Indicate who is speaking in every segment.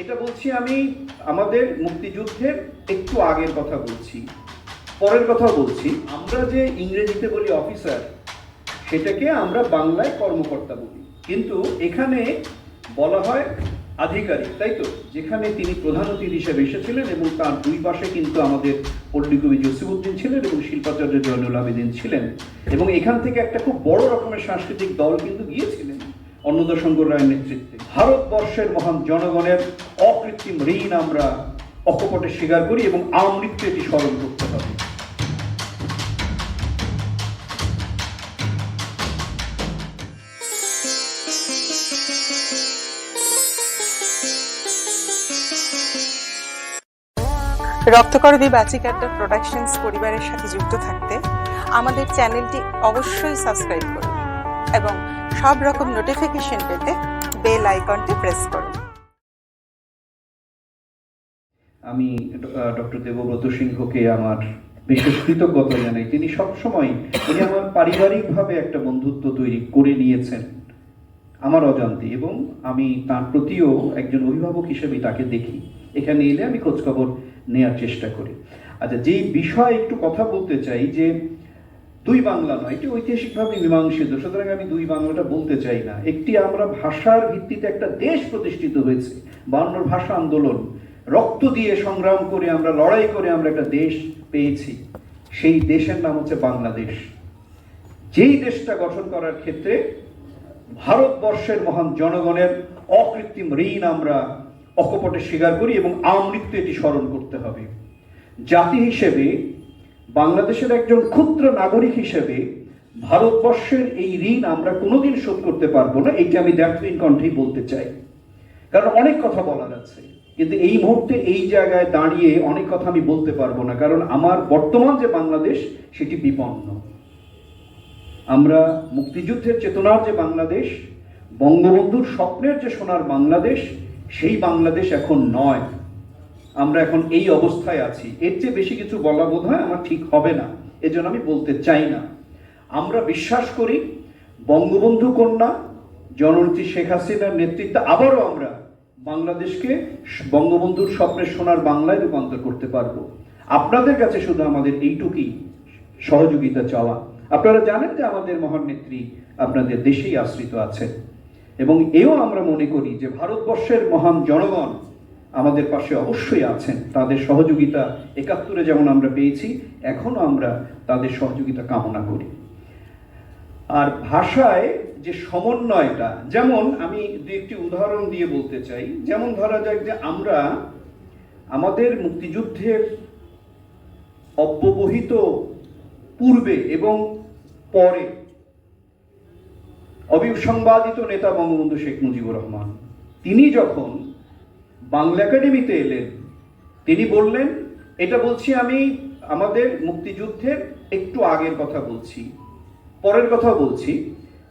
Speaker 1: এটা বলছি আমি আমাদের মুক্তিযুদ্ধের একটু আগের কথা বলছি, পরের কথা বলছি। আমরা যে ইংরেজিতে বলি অফিসার, সেটাকে আমরা বাংলায় কর্মকর্তা বলি। কিন্তু এখানে বলা হয় আধিকারিক, তাই তো? যেখানে তিনি প্রধান অতিথি হিসেবে এসেছিলেন এবং তার দুই পাশে কিন্তু আমাদের পল্লীকবি জসিমুদ্দিন ছিলেন এবং শিল্পাচার্য জয়নুল আবেদিন ছিলেন। এবং এখান থেকে একটা খুব বড় রকমের সাংস্কৃতিক দল কিন্তু গিয়েছিলেন অন্নদাশঙ্কর রায়ের নেতৃত্বে। ভারতবর্ষের মহান জনগণের অকৃত্রিম ঋণ আমরা অকপটে স্বীকার করি এবং আমৃত্যু এটি স্মরণ করতে হবে।
Speaker 2: রক্তকরবী বাচিকাড্ডা প্রোডাকশনস পরিবারের সাথে যুক্ত থাকতে আমাদের চ্যানেলটি অবশ্যই সাবস্ক্রাইব করুন এবং সব রকম নোটিফিকেশন পেতে বেল আইকনটি প্রেস করুন।
Speaker 1: আমি ডক্টর দেবব্রত সিংহকে আমার বিশেষ কৃতজ্ঞতা জানাই। তিনি সবসময়, উনি আমার পারিবারিকভাবে একটা বন্ধুত্ব তৈরি করে নিয়েছেন আমার অজান্তে এবং আমি তার প্রতিও একজন অভিভাবক হিসেবে তাকে দেখি। এখানে এলে আমি খোঁজখবর নেওয়ার চেষ্টা করি। আচ্ছা যেই বিষয়ে একটু কথা বলতে চাই যে, দুই বাংলা নয়, এটি ঐতিহাসিকভাবে মীমাংসিত, সুতরাং আমি দুই বাংলাটা বলতে চাই না। একটি আমরা ভাষার ভিত্তিতে একটা দেশ প্রতিষ্ঠিত হয়েছে বাংলার ভাষা আন্দোলন। রক্ত দিয়ে সংগ্রাম করে আমরা, লড়াই করে আমরা একটা দেশ পেয়েছি। সেই দেশের নাম হচ্ছে বাংলাদেশ। যেই দেশটা গঠন করার ক্ষেত্রে ভারতবর্ষের মহান জনগণের অকৃত্রিম ঋণ আমরা অকপটে স্বীকার করি এবং আমৃত্যু এটি স্মরণ করতে হবে। জাতি হিসেবে, বাংলাদেশের একজন ক্ষুদ্র নাগরিক হিসেবে ভারতবর্ষের এই ঋণ আমরা কোনোদিন শোধ করতে পারব না এইটা আমি দ্যাটুইন কণ্ঠেই বলতে চাই। কারণ অনেক কথা বলার আছে। কিন্তু এই মুহূর্তে এই জায়গায় দাঁড়িয়ে অনেক কথা আমি বলতে পারব না, কারণ আমার বর্তমান যে বাংলাদেশ, সেটি বিপন্ন। আমরা মুক্তিযুদ্ধের চেতনার যে বাংলাদেশ, বঙ্গবন্ধুর স্বপ্নের যে সোনার বাংলাদেশ, সেই বাংলাদেশ এখন নয়। আমরা এখন এই অবস্থায় আছি। এর চেয়ে বেশি কিছু বলা বোধ হয় আমার ঠিক হবে না। এজন্য আমি বলতে চাই না। আমরা বিশ্বাস করি, বঙ্গবন্ধু কন্যা, জননেত্রী শেখ হাসিনার নেতৃত্বে আবারও আমরা বাংলাদেশকে বঙ্গবন্ধুর স্বপ্নের সোনার বাংলায় রূপান্তর করতে পারব। আপনাদের কাছে শুধু আমাদের এইটুকুই সহযোগিতা চাওয়া। আপনারা জানেন যে আমাদের মহান নেত্রী আপনাদের দেশেই আশ্রিত আছেন। এবং এও আমরা মনে করি যে ভারতবর্ষের মহান জনগণ আমাদের পাশে অবশ্যই আছেন। তাদের সহযোগিতা একাত্তরে যেমন আমরা পেয়েছি, এখনও আমরা তাদের সহযোগিতা কামনা করি। আর ভাষায় যে সমন্বয়টা, যেমন আমি দু একটি উদাহরণ দিয়ে বলতে চাই। যেমন ধরা যাক যে আমরা আমাদের মুক্তিযুদ্ধের অব্যবহিত পূর্বে এবং পরে অবিসংবাদিত নেতা বঙ্গবন্ধু শেখ মুজিবুর রহমান, তিনি যখন বাংলা একাডেমিতে এলেন, তিনি বললেন, এটা বলছি আমি, আমাদের মুক্তিযুদ্ধের একটু আগের কথা বলছি, পরের কথা বলছি।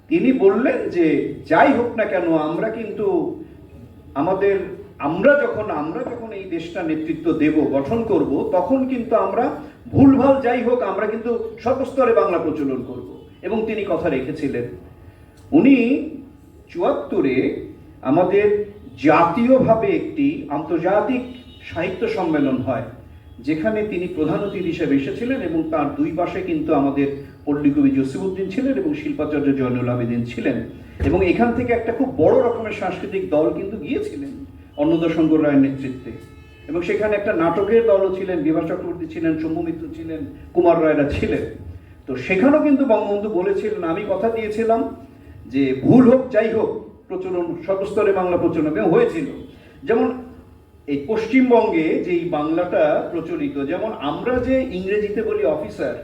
Speaker 1: তিনি বললেন যে, যাই হোক না কেন, আমরা কিন্তু আমাদের, আমরা যখন আমরা যখন এই দেশটা নেতৃত্ব দেব, গঠন করব, তখন কিন্তু আমরা ভুলভাল যাই হোক, আমরা কিন্তু সর্বস্তরে বাংলা প্রচলন করব। এবং তিনি কথা রেখেছিলেন। উনি চুয়াত্তরে আমাদের জাতীয়ভাবে একটি আন্তর্জাতিক সাহিত্য সম্মেলন হয়। যেখানে তিনি প্রধান অতিথি হিসেবে এসেছিলেন এবং তার দুই পাশে কিন্তু আমাদের পল্লীকবি জসিমুদ্দিন ছিলেন এবং শিল্পাচার্য জয়নুল আবেদিন ছিলেন। এবং এখান থেকে একটা খুব বড় রকমের সাংস্কৃতিক দল কিন্তু গিয়েছিলেন অন্নদাশঙ্কর রায়ের নেতৃত্বে। এবং সেখানে একটা নাটকের দলও ছিলেন, বিভা চক্রবর্তী ছিলেন শম্ভু মিত্র ছিলেন, কুমার রায়রা ছিলেন। তো সেখানেও কিন্তু বঙ্গবন্ধু বলেছিলেন, আমি কথা দিয়েছিলাম যে ভুল হোক, যাই হোক, প্রচলন, সর্বস্তরে বাংলা প্রচলন হয়েছিল। যেমন এই পশ্চিমবঙ্গে যে এই বাংলাটা প্রচলিত, যেমন আমরা যে ইংরেজিতে বলি অফিসার,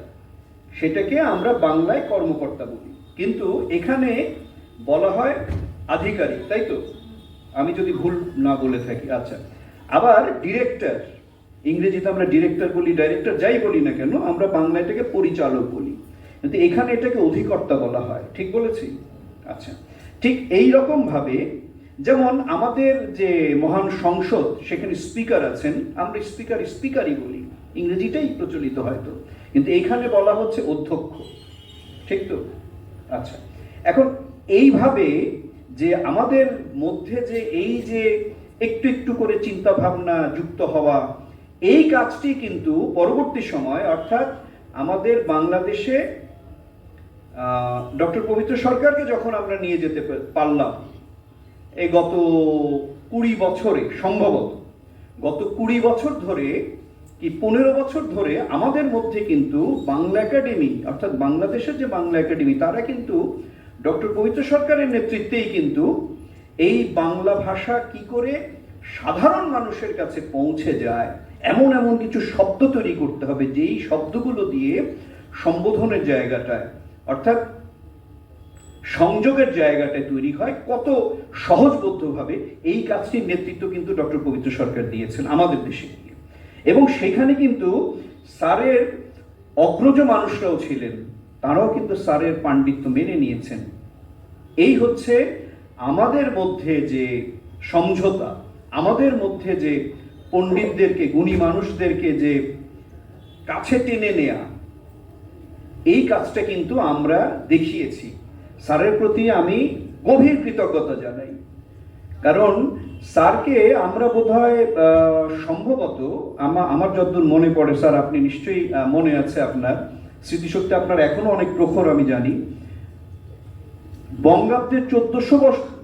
Speaker 1: সেটাকে আমরা বাংলায় কর্মকর্তা বলি। কিন্তু এখানে বলা হয় আধিকারিক, তাই তো? আমি যদি ভুল না বলে থাকি আচ্ছা। আবার ডিরেক্টর, ইংরেজিতে আমরা ডিরেক্টর বলি, ডাইরেক্টর যাই বলি না কেন, আমরা বাংলা এটাকে পরিচালক বলি। কিন্তু এখানে এটাকে অধিকর্তা বলা হয়, ঠিক বলেছি? আচ্ছা। ঠিক এই রকম ভাবে যেমন আমাদের যে মহান সংসদ, সেখানে স্পিকার আছেন, আমরা স্পিকার স্পিকারই বলি। ইংরেজিটাই প্রচলিত হয়তো। কিন্তু এইখানে বলা হচ্ছে অধ্যক্ষ। ঠিক তো? আচ্ছা। এখন এইভাবে যে আমাদের মধ্যে যে এই যে একটু একটু করে চিন্তা ভাবনা যুক্ত হওয়া, এই কাজটি কিন্তু পরবর্তী সময়, অর্থাৎ আমাদের বাংলাদেশে ডক্টর পবিত্র সরকারকে যখন আমরা নিয়ে যেতে পারলাম এই গত কুড়ি বছরে, সম্ভবত। গত কুড়ি বছর ধরে কি পনেরো বছর ধরে আমাদের মধ্যে কিন্তু বাংলা একাডেমি, অর্থাৎ বাংলাদেশের যে বাংলা একাডেমি, তারা কিন্তু ডক্টর পবিত্র সরকারের নেতৃত্বেই কিন্তু এই বাংলা ভাষা কি করে সাধারণ মানুষের কাছে পৌঁছে যায়, এমন এমন কিছু শব্দ তৈরি করতে হবে, যেই শব্দগুলো দিয়ে সম্বোধনের জায়গাটায়, অর্থাৎ সংযোগের জায়গাটায় তৈরি হয়। কত সহজবদ্ধভাবে এই কাজটির নেতৃত্ব কিন্তু ডক্টর পবিত্র সরকার দিয়েছেন আমাদের দেশে। গিয়ে এবং সেখানে কিন্তু স্যারের অগ্রজ মানুষরাও ছিলেন। তারাও কিন্তু স্যারের পাণ্ডিত্য মেনে নিয়েছেন। এই হচ্ছে আমাদের মধ্যে যে সমঝোতা, আমাদের মধ্যে যে পণ্ডিতদেরকে, গুণী মানুষদেরকে যে কাছে টেনে নেয়া, এই কাজটা কিন্তু আমরা দেখিয়েছি। স্যারের প্রতি আমি গভীর কৃতজ্ঞতা জানাই। কারণ স্যারকে আমরা বোধহয় সম্ভবত আমা- আমার যতদূর মনে পড়ে, স্যার আপনি নিশ্চয়ই মনে আছে আপনার। স্মৃতিশক্তি আপনার এখনও অনেক প্রখর, আমি জানি। বঙ্গাব্দের চোদ্দশো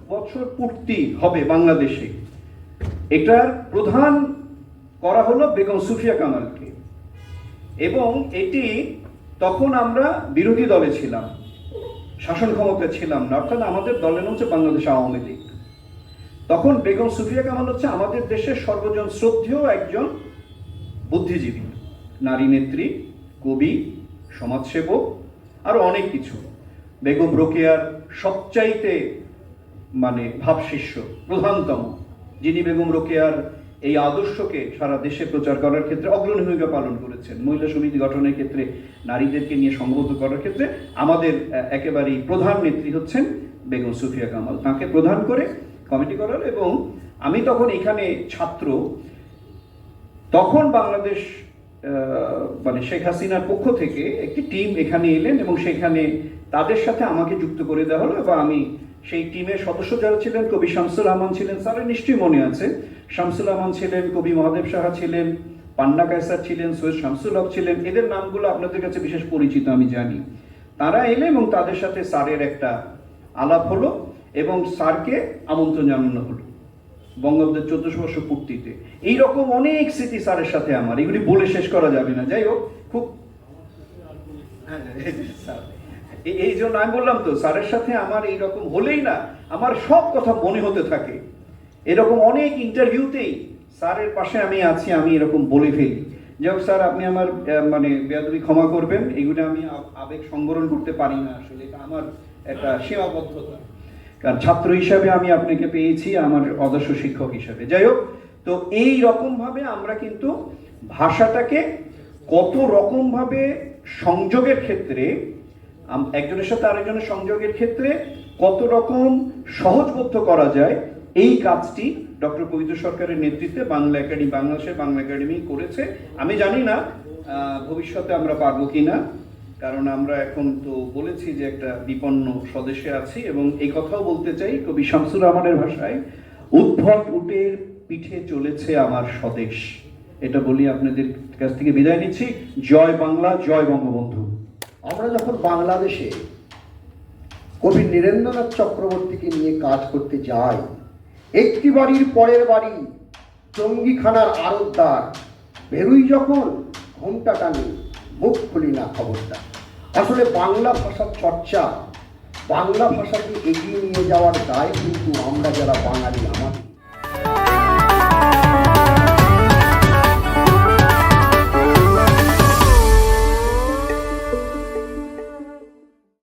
Speaker 1: বছর পূর্তি হবে বাংলাদেশে। এটার প্রধান করা হলো বেগম সুফিয়া কামালকে। এবং এটি তখন আমরা বিরোধী দলে ছিলাম। শাসন ক্ষমতায় ছিলাম না, অর্থাৎ আমাদের দলের হচ্ছে বাংলাদেশ আওয়ামী লীগ। তখন বেগম সুফিয়া কামাল হচ্ছে আমাদের দেশের সর্বজন শ্রদ্ধেয় একজন বুদ্ধিজীবী। নারী নেত্রী, কবি, সমাজসেবক, আরও অনেক কিছু। বেগম রোকেয়ার সবচাইতে মানে ভাবশিষ্য, প্রধানতম, যিনি বেগম রোকেয়ার এই আদর্শকে সারা দেশে প্রচার করার ক্ষেত্রে অগ্রণী ভূমিকা পালন করেছেন। মহিলা সমিতি গঠনের ক্ষেত্রে নারীদেরকে নিয়ে সংগত করার ক্ষেত্রে আমাদের একেবারেই প্রধান নেত্রী হচ্ছেন বেগম সুফিয়া কামাল। তাকে প্রধান করে কমিটি করার এবং আমি তখন এখানে ছাত্র। তখন বাংলাদেশ মানে শেখ হাসিনার পক্ষ থেকে একটি টিম এখানে এলেন এবং সেখানে তাদের সাথে আমাকে যুক্ত করে দেওয়া হলো এবং আমি সেই টিমের সদস্য যারা ছিলেন কবি শামসুল রহমান ছিলেন স্যারের নিশ্চয়ই মনে আছে। শামসুল রহমান ছিলেন কবি মহাদেব সাহা ছিলেন পান্না কায়সার ছিলেন সৈয়দ শামসুল হক ছিলেন। এদের নামগুলো আপনাদের কাছে বিশেষ পরিচিত আমি জানি। তারা এলে এবং তাদের সাথে স্যারের একটা আলাপ হলো এবং স্যারকে আমন্ত্রণ জানানো হলো বঙ্গবন্ধুর চোদ্দশো বর্ষ পূর্তিতে। এইরকম অনেক স্মৃতি স্যারের সাথে আমার এগুলি বলে শেষ করা যাবে না। যাই হোক খুব স্যার, এই- জন্য আমি বললাম তো, স্যারের সাথে আমার এইরকম হলেই না, আমার সব কথা মনে হতে থাকে। এরকম অনেক ইন্টারভিউতেই স্যারের পাশে আমি আছি, আমি এরকম বলে ফেলি। যাই হোক, স্যার, আপনি আমার মানে বেয়াদবি ক্ষমা করবেন। এগুলো আমি আবেগ সংবরণ করতে পারি না আসলে, এটা আমার একটা সীমাবদ্ধতা। কারণ ছাত্র হিসাবে আমি আপনাকে পেয়েছি, আমার অদর্শ শিক্ষক হিসাবে। যাই হোক, তো এই রকম ভাবে আমরা কিন্তু ভাষাটাকে কত রকম ভাবে সংযোগের ক্ষেত্রে একজনের সাথে আরেকজনের সংযোগের ক্ষেত্রে কত রকম সহজবদ্ধ করা যায়, এই কাজটি ডক্টর পবিত্র সরকারের নেতৃত্বে বাংলা একাডেমি, বাংলাদেশের বাংলা একাডেমি করেছে। আমি জানি না ভবিষ্যতে আমরা পারব কিনা কারণ আমরা এখন তো বলেছি যে একটা বিপন্ন স্বদেশে আছি এবং এই কথাও বলতে চাই কবি শামসুর রহমানের ভাষায়, উদ্ভট উটের পিঠে চলেছে আমার স্বদেশ। এটা বলি আপনাদের কাছ থেকে বিদায় নিচ্ছি। জয় বাংলা, জয় বঙ্গবন্ধু।
Speaker 3: আমরা যখন বাংলাদেশে কবি নীরেন্দ্রনাথ চক্রবর্তীকে নিয়ে কাজ করতে যাই, একটি বাড়ির পরের বাড়ি, জঙ্গিখানার আড়তদার বেরুই যখন ঘোমটা টানি, মুখ খুলি না খবরটা। আসলে বাংলা ভাষার চর্চা, বাংলা ভাষাকে এগিয়ে নিয়ে যাওয়ার দায় কিন্তু আমরা যারা বাঙালি, আমাদের।